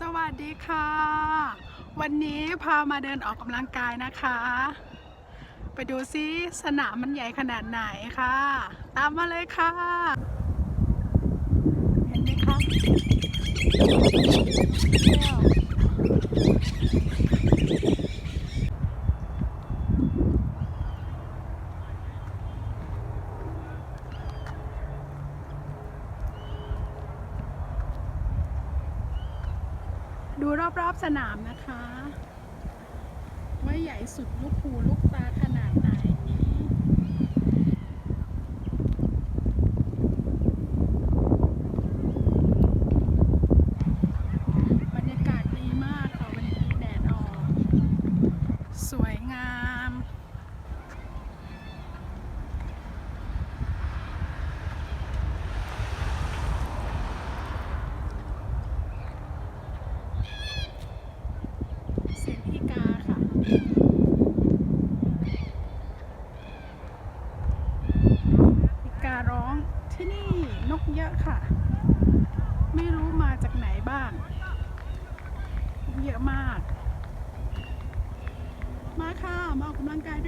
สวัสดีค่ะ วันนี้พามาเดินออกกำลังกายนะคะ ไปดูซิสนามมันใหญ่ขนาดไหนค่ะ ตามมาเลยค่ะ เห็นไหมคะ ดูรอบๆสนามนะคะ ว่าใหญ่สุดลูกหูลูกตาขนาดไหนบรรยากาศดีมากค่ะวันนี้แดดออก สวยงาม เสียงอีกาค่ะ อีการ้องที่นี่นกเย อะค่ะ ไม่รู้มาจากไหนบ้าง เยอะมาก มาค่ะ มาออกกำลังกายด้วย